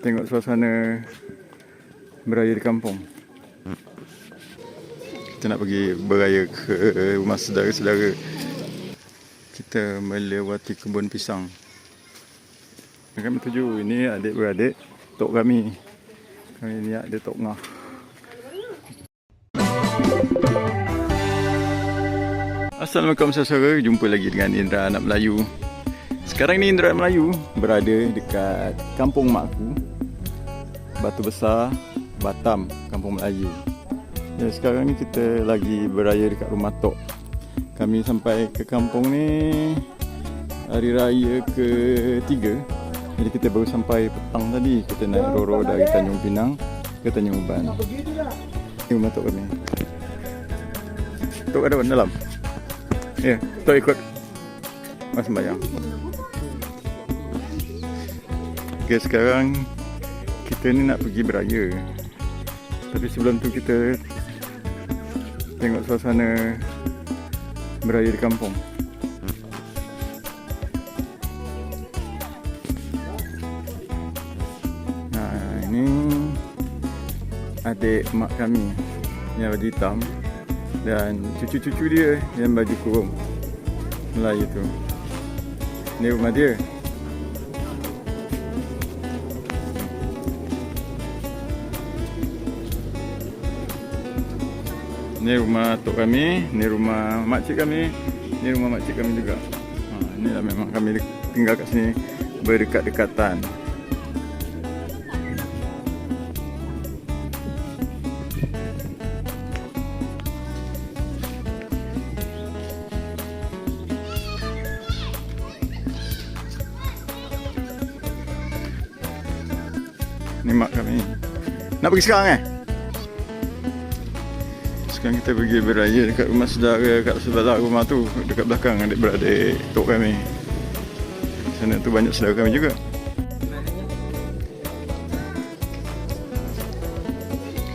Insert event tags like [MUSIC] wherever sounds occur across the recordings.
tengok suasana beraya di kampung. Kita nak pergi beraya ke rumah saudara-saudara. Kita melewati kebun pisang. Kami tuju ini adik beradik tok kami. Kami ni adik tok ngah. Assalamualaikum saudara, jumpa lagi dengan Indra Anak Melayu. Sekarang ni Indra Anak Melayu berada dekat kampung makku. Batu Besar, Batam, Kampung Melayu. Ya, sekarang ni kita lagi beraya dekat rumah Tok. Kami sampai ke kampung ni hari raya ketiga. Jadi kita baru sampai petang tadi. Kita naik Roro dari Tanjung Pinang ke Tanjung Uban. Ini rumah Tok kami. Tok ada di dalam? Ya, Tok ikut Mas sembahyang. Okay, sekarang kita ni nak pergi beraya. Tapi sebelum tu kita tengok suasana beraya di kampung. Nah, ini adik mak kami yang baju hitam dan cucu-cucu dia yang baju kurung Melayu tu. Ni rumah dia. Ni rumah tok kami, ni rumah makcik kami, ni rumah makcik kami juga. Ha, ni lah memang kami tinggal kat sini berdekat-dekatan. Ni mak kami. Nak pergi sekarang eh? Sekarang kita pergi beraya dekat rumah saudara kat sebelah rumah tu dekat belakang adik beradik tok kami. Sana tu banyak saudara kami juga.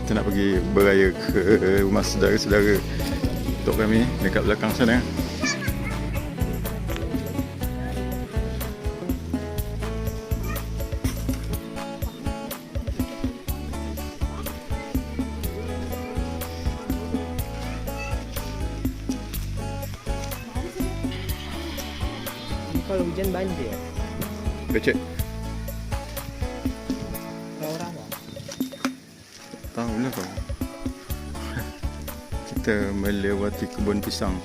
Kita nak pergi beraya ke rumah saudara-saudara tok kami dekat belakang sana. Kalau hujan banjir. Becek. Kalau orang. Tahu lah kau. [LAUGHS] Kita melewati kebun pisang.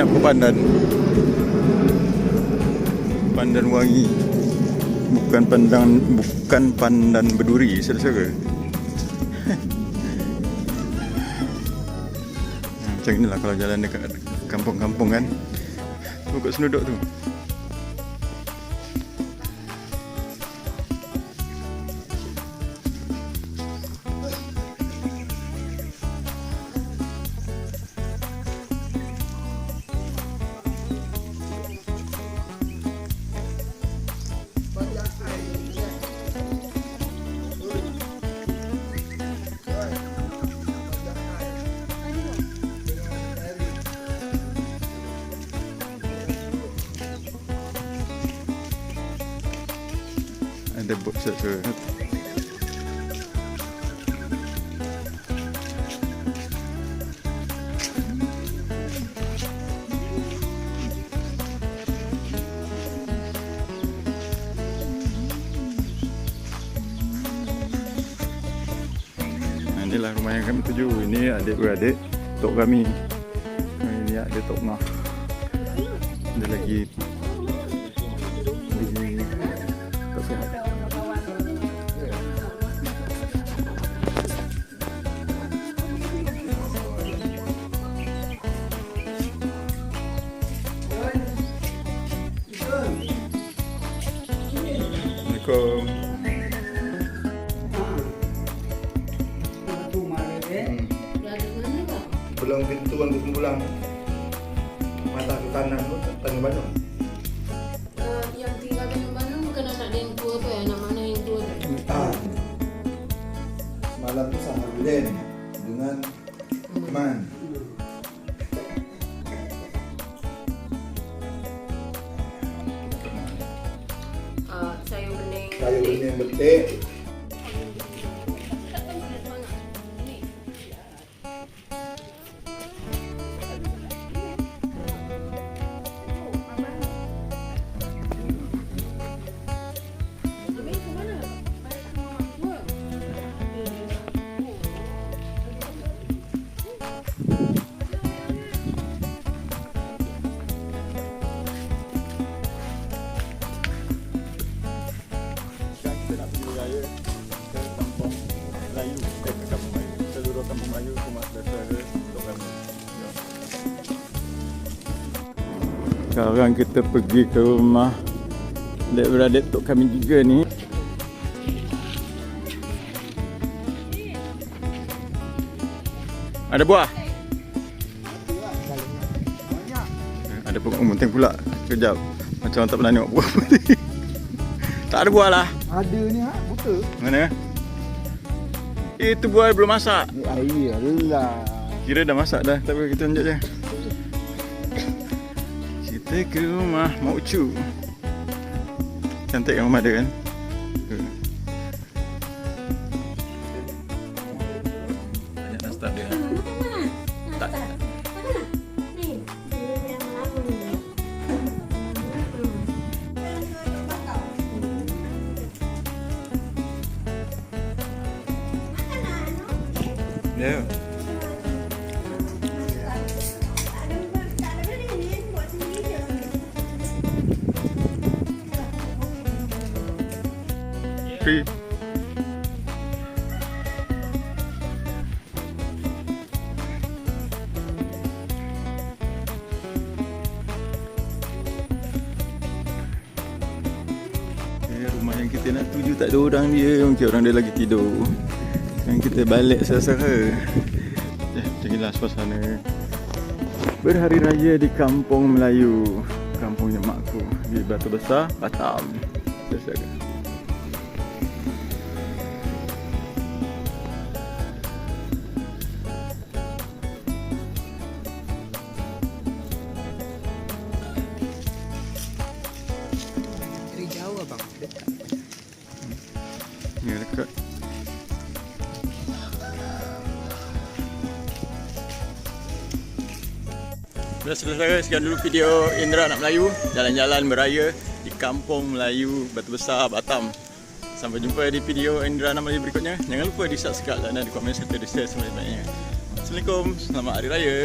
Banyak pandan. Pandan wangi. Bukan pandan bukan pandan berduri, saudara-saudara. [LAUGHS] Nah, Macam inilah kalau jalan dekat kampung-kampung kan. Tu kat senuduk tu. Saudara. Nah, inilah rumah yang kami tuju. Ini adik beradik tok kami. Ini adik tok ngah. Dia lagi Assalamualaikum. Pulang pintu kan aku pulang. Mata ke kanan tu tanya Bandung. Eh, yang tinggal di Bandung bukan anak dia yang tua tu ya, anak mana yang tua tu? Ah. Semalam tu sama Glen é, Sekarang kita pergi ke rumah adik-beradik tok kami juga ni. Ada buah? Ada pokok penting pula. Kejap. Macam orang tak pernah tengok buah [LAUGHS] tak ada buah lah. Ada ni ha, buta. Mana? Itu buah belum masak. Air lah. Kira dah masak dah. Tak apa kita tunjuk je. Ke rumah Mak Ucu. Cantik kan rumah dia kan? Free. Eh, rumah yang kita nak tuju tak ada orang dia. Mungkin orang dia lagi tidur. Sekarang kita balik sesara. Eh, inilah suasana Berhari Raya di Kampung Melayu. Kampungnya makku Di Batu Besar, Batam. Sesara Sudah selesai sekian dulu video Indra Anak Melayu Jalan-jalan beraya di Kampung Melayu Batu Besar Batam. Sampai jumpa di video Indra Anak Melayu berikutnya. Jangan lupa di subscribe dan di komen serta di share sebanyak-banyaknya Assalamualaikum Selamat Hari Raya